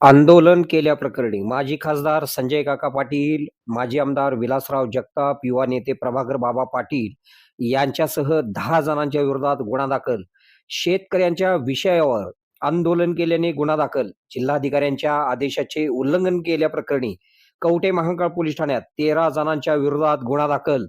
आंदोलन केल्याप्रकरणी माजी खासदार संजय काका पाटील माजी आमदार विलासराव जगताप युवा नेते प्रभाकर बाबा पाटील यांच्यासह दहा जणांच्या विरोधात गुन्हा दाखल. शेतकऱ्यांच्या विषयावर आंदोलन केल्याने गुन्हा दाखल. जिल्हाधिकाऱ्यांच्या आदेशाचे उल्लंघन केल्याप्रकरणी कवटे महांकाळ पोलीस ठाण्यात तेरा जणांच्या विरोधात गुन्हा दाखल.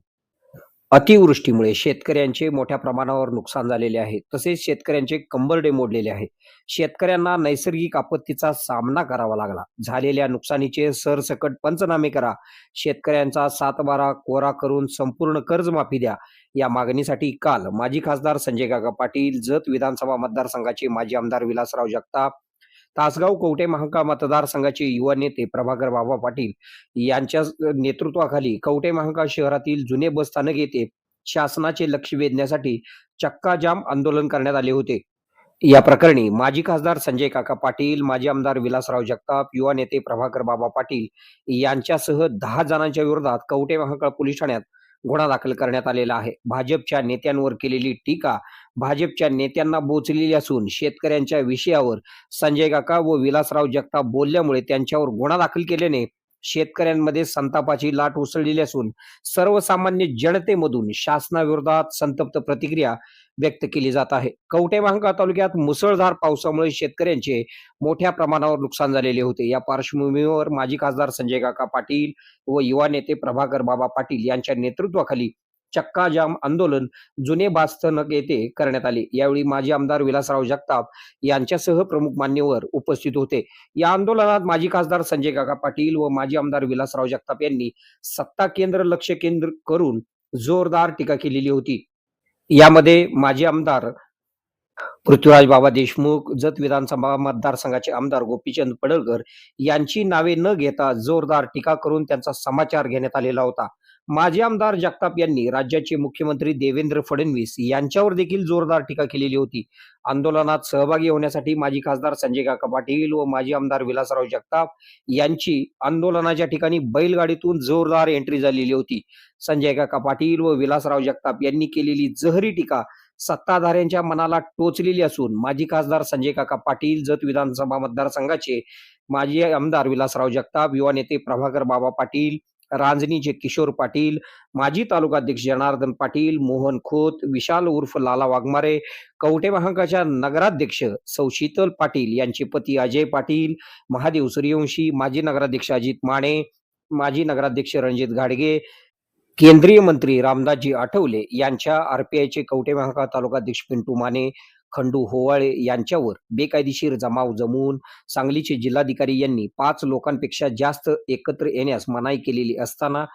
अतिवृष्टीमुळे शेतकऱ्यांचे मोठ्या प्रमाणावर नुकसान झालेले आहे. तसेच शेतकऱ्यांचे कंबरडे मोडलेले आहे. शेतकऱ्यांना नैसर्गिक आपत्तीचा सामना करावा लागला. झालेल्या नुकसानीचे सरसकट पंचनामे करा. शेतकऱ्यांचा सातबारा कोरा करून संपूर्ण कर्जमाफी द्या. या मागणीसाठी काल माजी खासदार संजय काका पाटील जत विधानसभा मतदारसंघाचे माजी आमदार विलासराव जगताप तासगाव कवठे महांकाळ मतदारसंघाचे युवा नेते प्रभाकर बाबा पाटील यांच्या नेतृत्वाखाली कवटे महांकाळ शहरातील जुने बस स्थानक येथे शासनाचे लक्ष वेधण्यासाठी चक्काजाम आंदोलन करण्यात आले होते. या प्रकरणी माजी खासदार संजय काका पाटील माजी आमदार विलासराव जगताप युवा नेते प्रभाकर बाबा पाटील यांच्यासह दहा जणांच्या विरोधात कवटे महाकाळ पोलीस ठाण्यात गुन्हा दाखल करण्यात आलेला आहे. भाजपच्या नेत्यांवर केलेली टीका भाजपच्या नेत्यांना बोचलेली असून शेतकऱ्यांच्या विषयावर संजय काका व विलासराव जगताप बोलल्यामुळे त्यांच्यावर गुन्हा दाखल केल्याने शेतकऱ्यांमध्ये संतापाची लाट उसळलेली असून सर्वसामान्य जनतेमधून शासनाविरोधात संतप्त प्रतिक्रिया व्यक्त केली जात आहे. कवटे महांकाळ तालुक्यात मुसळधार पावसामुळे शेतकऱ्यांचे मोठ्या प्रमाणावर नुकसान झालेले होते. या पार्श्वभूमीवर माजी खासदार संजय काका पाटील व युवा नेते प्रभाकर बाबा पाटील यांच्या नेतृत्वाखाली चक्काजाम आंदोलन जुने बास्थानक येथे करण्यात आले. यावेळी माजी आमदार विलासराव जगताप यांच्यासह प्रमुख मान्यवर उपस्थित होते. या आंदोलनात माजी खासदार संजय काका पाटील व माजी आमदार विलासराव जगताप यांनी सत्ता केंद्र लक्ष केंद्र करून जोरदार टीका केलेली होती. यामध्ये माजी आमदार पृथ्वीराज बाबा देशमुख जत विधानसभा मतदारसंघाचे आमदार गोपीचंद पडळकर यांची नावे न घेता जोरदार टीका करून त्यांचा समाचार घेण्यात आलेला होता. माजी आमदार जगताप यांनी राज्याचे मुख्यमंत्री देवेंद्र फडणवीस यांच्यावर देखील जोरदार टीका केलेली होती. आंदोलनात सहभागी होण्यासाठी माजी खासदार संजय काका पाटील व माजी आमदार विलासराव जगताप यांची आंदोलनाच्या ठिकाणी बैलगाडीतून जोरदार एंट्री झालेली होती. संजय काका पाटील व विलासराव जगताप यांनी केलेली जहरी टीका सत्ताधाऱ्यांच्या मनाला टोचलेली असून माजी खासदार संजय काका पाटील जत विधानसभा मतदारसंघाचे माजी आमदार विलासराव जगताप युवा नेते प्रभाकर बाबा पाटील रांजणीचे किशोर पाटील माजी तालुकाध्यक्ष जनार्दन पाटील मोहन खोत विशाल उर्फ लाला वाघमारे कवटे महाकाच्या नगराध्यक्ष सौ शीतल पाटील यांचे पती अजय पाटील महादेव सूर्यवंशी माजी नगराध्यक्ष अजित माने माजी नगराध्यक्ष रणजित घाडगे केंद्रीय मंत्री रामदासजी आठवले यांच्या आरपीआयचे कवटे महाका तालुकाध्यक्ष पिंटू माने खंडू होवाळे यांच्यावर बेकायदेशीर जमाव जमवून सांगलीचे जिल्हाधिकारी यांनी पाच लोकांपेक्षा जास्त एकत्र येण्यास मनाई केलेली असताना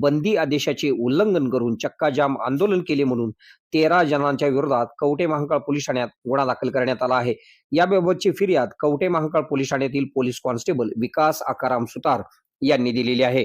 बंदी आदेशाचे उल्लंघन करून चक्काजाम आंदोलन केले म्हणून तेरा जणांच्या विरोधात कवटे महांकाळ पोलीस ठाण्यात गुन्हा दाखल करण्यात आला आहे. याबाबतची फिर्याद कवटे महांकाळ पोलीस ठाण्यातील पोलीस कॉन्स्टेबल विकास आकाराम सुतार यांनी दिलेली आहे.